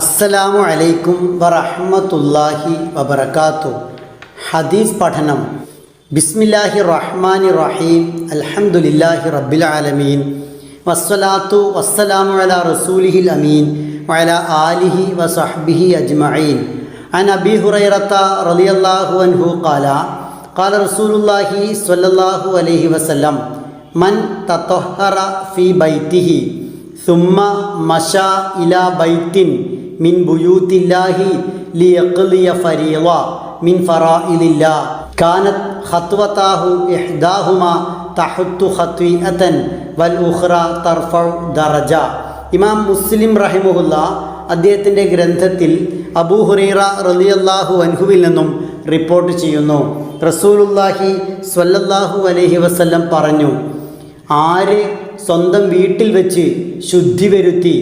അസ്സലാമു അലൈക്കും വറഹ്മത്തുള്ളാഹി വബറകാത്തു ഹദീസ് പഠനം ബിസ്മില്ലാഹി റഹ്മാനി റഹീം അൽഹംദുലില്ലാഹി റബ്ബിൽ ആലമീൻ വസ്സലാത്തു വസ്സലാമു അലാ റസൂലിഹിൽ അമീൻ വഅലാ ആലിഹി വസഹ്ബിഹി അജ്മഈൻ عن أبي هريرة رضي الله عنه قال قال رسول الله صلى الله عليه وسلم من تطهر في بيته ثم مشى إلى بيت മിൻ ബുയൂത്തില്ലാഹി ലിയഖ്ലിയ ഫരീള മിൻ ഫറായിലില്ല. കാനത് ഖത്വതാഹു ഇഹ്ദാഹുമ തഹത്തു ഖത്വീഅതൻ വൽ ഉഖ്റ തർഫഉ ദറജ. ഇമാം മുസ്ലിം റഹിമുഹുല്ല അദ്ദേഹത്തിന്റെ ഗ്രന്ഥത്തിൽ അബൂ ഹുറൈറ റലിയല്ലാഹു അൻഹുവിൽ നിന്നും റിപ്പോർട്ട് ചെയ്യുന്നു. റസൂലുല്ലാഹി സ്വല്ലല്ലാഹു അലൈഹി വസല്ലം പറഞ്ഞു ആര് സ്വന്തം വീട്ടിൽ വെച്ച് ശുദ്ധി വരുത്തി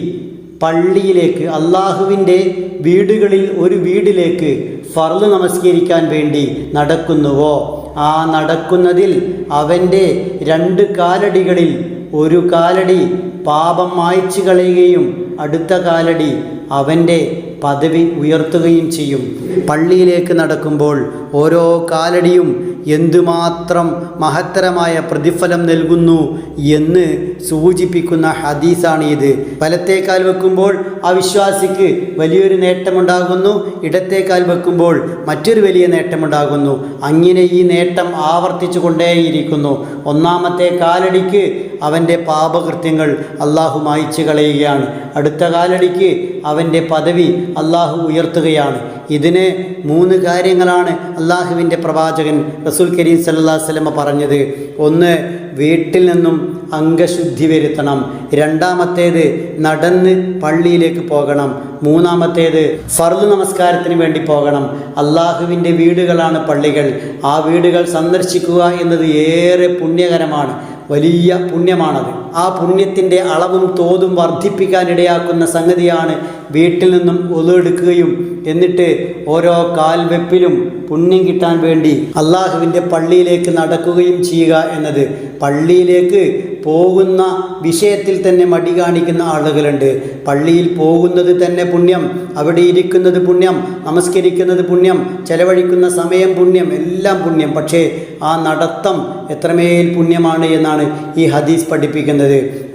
പള്ളിയിലേക്ക് അള്ളാഹുവിന്റെ വീടുകളിൽ ഒരു വീടിലേക്ക് ഫർൾ നമസ്കരിക്കാൻ വേണ്ടി നടക്കുന്നുവോ? ആ നടക്കുന്നതിൽ അവന്റെ രണ്ട് കാലടികളിൽ ഒരു കാലടി പാപം മായ്ച്ചു കളയുകയും അടുത്ത കാലടി അവന്റെ പദവി ഉയർത്തുകയും ചെയ്യും. പള്ളിയിലേക്ക് നടക്കുമ്പോൾ ഓരോ കാലടിയും എന്തുമാത്രം മഹത്തരമായ പ്രതിഫലം നൽകുന്നു എന്ന് സൂചിപ്പിക്കുന്ന ഹദീസാണ് ഇത് വലത്തേക്കാൽ വെക്കുമ്പോൾ ആ വിശ്വാസിക്ക് വലിയൊരു നേട്ടമുണ്ടാകുന്നു ഇടത്തേക്കാൽ വെക്കുമ്പോൾ മറ്റൊരു വലിയ നേട്ടമുണ്ടാകുന്നു. അങ്ങനെ ഈ നേട്ടം ആവർത്തിച്ചു കൊണ്ടേയിരിക്കുന്നു ഒന്നാമത്തെ കാലടിക്ക് അവന്റെ പാപകൃത്യങ്ങൾ അള്ളാഹു മായ്ച്ചു കളയുകയാണ്. അടുത്ത കാലടിക്ക് അവന്റെ പദവി അള്ളാഹു ഉയർത്തുകയാണ്. ഇതിന് മൂന്ന് കാര്യങ്ങളാണ് അള്ളാഹുവിന്റെ പ്രവാചകൻ റസൂൽ കരീം സല്ലാ വല്ലമ പറഞ്ഞത്. ഒന്ന് വീട്ടിൽ നിന്നും അംഗശുദ്ധി വരുത്തണം. രണ്ടാമത്തേത് നടന്ന് പള്ളിയിലേക്ക് പോകണം. മൂന്നാമത്തേത് ഫർദ് നമസ്കാരത്തിന് വേണ്ടി പോകണം. അള്ളാഹുവിന്റെ വീടുകളാണ് പള്ളികൾ. ആ വീടുകൾ സന്ദർശിക്കുക എന്നത് ഏറെ പുണ്യകരമാണ്. വലിയ പുണ്യമാണത്. ആ പുണ്യത്തിന്റെ അളവും തോതും വർദ്ധിപ്പിക്കാനിടയാക്കുന്ന സംഗതിയാണ് വീട്ടിൽ നിന്നും ഒതെടുക്കുകയും എന്നിട്ട് ഓരോ കാൽവെപ്പിലും പുണ്യം കിട്ടാൻ വേണ്ടി അള്ളാഹുവിന്റെ പള്ളിയിലേക്ക് നടക്കുകയും ചെയ്യുക എന്നത്. പള്ളിയിലേക്ക് പോകുന്ന വിഷയത്തിൽ തന്നെ മടി കാണിക്കുന്ന ആളുകളുണ്ട്. പള്ളിയിൽ പോകുന്നത് തന്നെ പുണ്യം അവിടെ ഇരിക്കുന്നത് പുണ്യം നമസ്കരിക്കുന്നത് പുണ്യം ചെലവഴിക്കുന്ന സമയം പുണ്യം എല്ലാം പുണ്യം. പക്ഷേ ആ നടത്തം എത്രമേൽ പുണ്യമാണ് എന്നാണ് ഈ ഹദീസ് പഠിപ്പിക്കുന്നത്.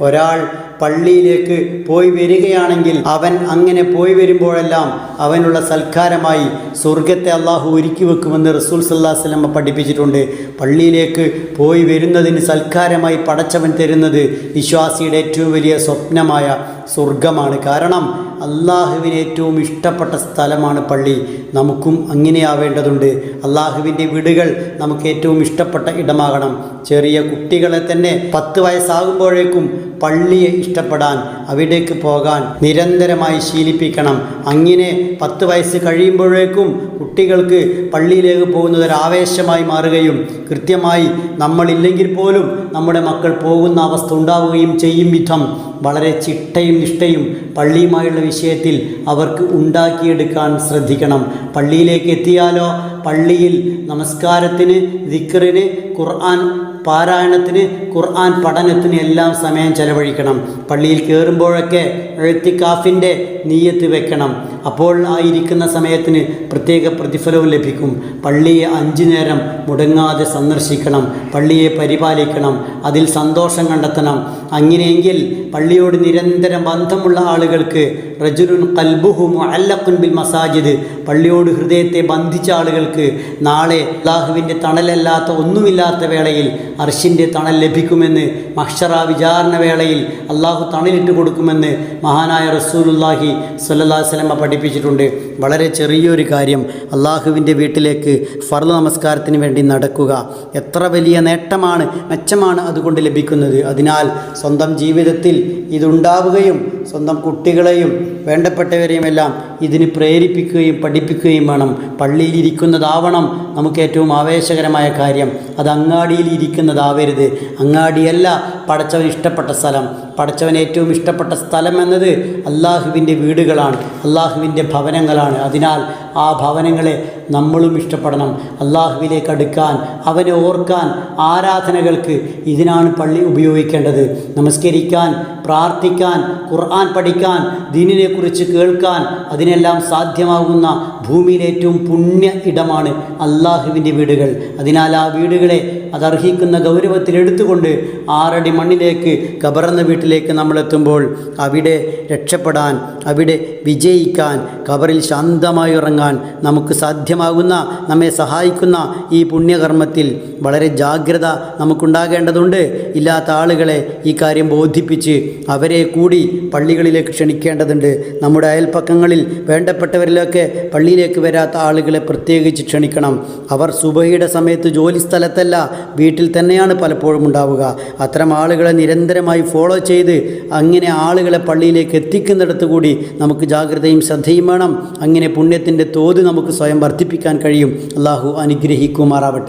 ഒരാൾ പള്ളിയിലേക്ക് പോയി വരികയാണെങ്കിൽ അവൻ അങ്ങനെ പോയി വരുമ്പോഴെല്ലാം അവനുള്ള സൽക്കാരമായി സ്വർഗത്തെ അള്ളാഹു ഒരുക്കി വെക്കുമെന്ന് റസൂൽ സല്ലാ വല്ലമ പഠിപ്പിച്ചിട്ടുണ്ട്. പള്ളിയിലേക്ക് പോയി വരുന്നതിന് സൽക്കാരമായി പടച്ചവൻ തരുന്നത് വിശ്വാസിയുടെ ഏറ്റവും വലിയ സ്വപ്നമായ സ്വർഗമാണ് കാരണം അള്ളാഹുവിന് ഏറ്റവും ഇഷ്ടപ്പെട്ട സ്ഥലമാണ് പള്ളി. നമുക്കും അങ്ങനെയാവേണ്ടതുണ്ട്. അള്ളാഹുവിന്റെ വീടുകൾ നമുക്ക് ഏറ്റവും ഇഷ്ടപ്പെട്ട ഇടമാകണം. ചെറിയ കുട്ടികളെ തന്നെ പത്ത് വയസ്സാകുമ്പോഴേക്കും പള്ളിയെ ഇഷ്ടപ്പെടാൻ അവിടേക്ക് പോകാൻ നിരന്തരമായി ശീലിപ്പിക്കണം. അങ്ങനെ പത്ത് വയസ്സ് കഴിയുമ്പോഴേക്കും കുട്ടികൾക്ക് പള്ളിയിലേക്ക് പോകുന്നത് ഒരു ആവേശമായി മാറുകയും കൃത്യമായി നമ്മളില്ലെങ്കിൽ പോലും നമ്മുടെ മക്കൾ പോകുന്ന അവസ്ഥ ഉണ്ടാവുകയും ചെയ്യും വിധം. വളരെ ചിട്ടയും നിഷ്ഠയും പള്ളിയുമായുള്ള വിഷയത്തിൽ അവർക്ക് ഉണ്ടാക്കിയെടുക്കാൻ ശ്രദ്ധിക്കണം. പള്ളിയിലേക്ക് എത്തിയാലോ? പള്ളിയിൽ നമസ്കാരത്തിന് ദിക്കറിന് ഖുർആൻ പാരായണത്തിന് ഖുർആൻ പഠനത്തിന് എല്ലാം സമയം ചെലവഴിക്കണം. പള്ളിയിൽ കയറുമ്പോഴൊക്കെ എഴുത്തിക്കാഫിന്റെ നീയത്ത് വെക്കണം. അപ്പോൾ ആ ഇരിക്കുന്ന സമയത്തിന് പ്രത്യേക പ്രതിഫലവും ലഭിക്കും. പള്ളിയെ അഞ്ചു നേരം മുടങ്ങാതെ സന്ദർശിക്കണം. പള്ളിയെ പരിപാലിക്കണം. അതിൽ സന്തോഷം കണ്ടെത്തണം. അങ്ങനെയെങ്കിൽ പള്ളിയോട് നിരന്തരം ബന്ധമുള്ള ആളുകൾക്ക് റജുലുൻ കൽബുഹു മുഅല്ലഖുൻ ബിൽ മസാജിദ്. പള്ളിയോട് ഹൃദയത്തെ ബന്ധിച്ച ആളുകൾക്ക് നാളെ അള്ളാഹുവിന്റെ തണലല്ലാത്ത ഒന്നുമില്ലാത്ത വേളയിൽ അർഷിന്റെ തണൽ ലഭിക്കുമെന്ന് മഹ്ഷറ വിചാരണ വേളയിൽ അള്ളാഹു തണലിട്ട് കൊടുക്കുമെന്ന് മഹാനായ റസൂലുല്ലാഹി അലൈഹി വസല്ലം പഠിപ്പിച്ചിട്ടുണ്ട്. വളരെ ചെറിയൊരു കാര്യം അള്ളാഹുവിന്റെ വീട്ടിലേക്ക് ഫർദ് നമസ്കാരത്തിന് വേണ്ടി നടക്കുക. എത്ര വലിയ നേട്ടമാണ് മെച്ചമാണ് അതുകൊണ്ട് ലഭിക്കുന്നത്. അതിനാൽ സ്വന്തം ജീവിതത്തിൽ ഇതുണ്ടാവുകയും സ്വന്തം കുട്ടികളെയും വേണ്ടപ്പെട്ടവരെയും എല്ലാം ഇതിന് പ്രേരിപ്പിക്കുകയും പഠിപ്പിക്കുകയും വേണം. പള്ളിയിൽ ഇരിക്കുന്നതാവണം നമുക്ക് ഏറ്റവും ആവേശകരമായ കാര്യം. അത് അങ്ങാടിയിൽ ഇരിക്കുന്നതാവരുത്. അങ്ങാടിയല്ല പടച്ചവൻ ഇഷ്ടപ്പെട്ട സ്ഥലം. പടച്ചവൻ ഏറ്റവും ഇഷ്ടപ്പെട്ട സ്ഥലം എന്നത് അള്ളാഹുവിന്റെ വീടുകളാണ്. അള്ളാഹുവിന്റെ ഭവനങ്ങളാണ്. അതിനാൽ ആ ഭവനങ്ങളെ നമ്മളും ഇഷ്ടപ്പെടണം. അള്ളാഹുവിലേക്ക് അടുക്കാൻ അവനെ ഓർക്കാൻ ആരാധനകൾക്ക് ഇതിനാണ് പള്ളി ഉപയോഗിക്കേണ്ടത്. നമസ്കരിക്കാൻ പ്രാർത്ഥിക്കാൻ ഖുർആൻ പഠിക്കാൻ ദീനിനെക്കുറിച്ച് കേൾക്കാൻ അതിനെല്ലാം സാധ്യമാകുന്ന ഭൂമിയിലെ ഏറ്റവും പുണ്യ ഇടമാണ് അള്ളാഹുവിന്റെ വീടുകൾ. അതിനാൽ ആ വീടുകളെ അതർഹിക്കുന്ന ഗൗരവത്തിൽ എടുത്തുകൊണ്ട് ആറടി മണ്ണിലേക്ക് കബറന്ന വീട്ടിലേക്ക് നമ്മളെത്തുമ്പോൾ അവിടെ രക്ഷപ്പെടാൻ അവിടെ വിജയിക്കാൻ കബറിൽ ശാന്തമായി ഉറങ്ങാൻ നമുക്ക് സാധ്യമാകുന്ന നമ്മെ സഹായിക്കുന്ന ഈ പുണ്യകർമ്മത്തിൽ വളരെ ജാഗ്രത നമുക്കുണ്ടാകേണ്ടതുണ്ട്. ഇല്ലാത്ത ആളുകളെ ഈ കാര്യം ബോധിപ്പിച്ച് അവരെ കൂടി പള്ളികളിലേക്ക് ക്ഷണിക്കേണ്ടതുണ്ട്. നമ്മുടെ അയൽപ്പക്കങ്ങളിൽ വേണ്ടപ്പെട്ടവരിലൊക്കെ പള്ളിയിലേക്ക് വരാത്ത ആളുകളെ പ്രത്യേകിച്ച് ക്ഷണിക്കണം. അവർ സുബഹിയുടെ സമയത്ത് ജോലി സ്ഥലത്തല്ല വീട്ടിൽ തന്നെയാണ് പലപ്പോഴും ഉണ്ടാവുക. അത്തരം ആളുകളെ നിരന്തരമായി ഫോളോ ചെയ്ത് അങ്ങനെ ആളുകളെ പള്ളിയിലേക്ക് എത്തിക്കുന്നിടത്ത് കൂടി നമുക്ക് ജാഗ്രതയും ശ്രദ്ധയും വേണം. അങ്ങനെ പുണ്യത്തിന്റെ തോത് നമുക്ക് സ്വയം വർദ്ധിപ്പിക്കാൻ കഴിയും. അള്ളാഹു അനുഗ്രഹിക്കുമാറാവട്ടെ.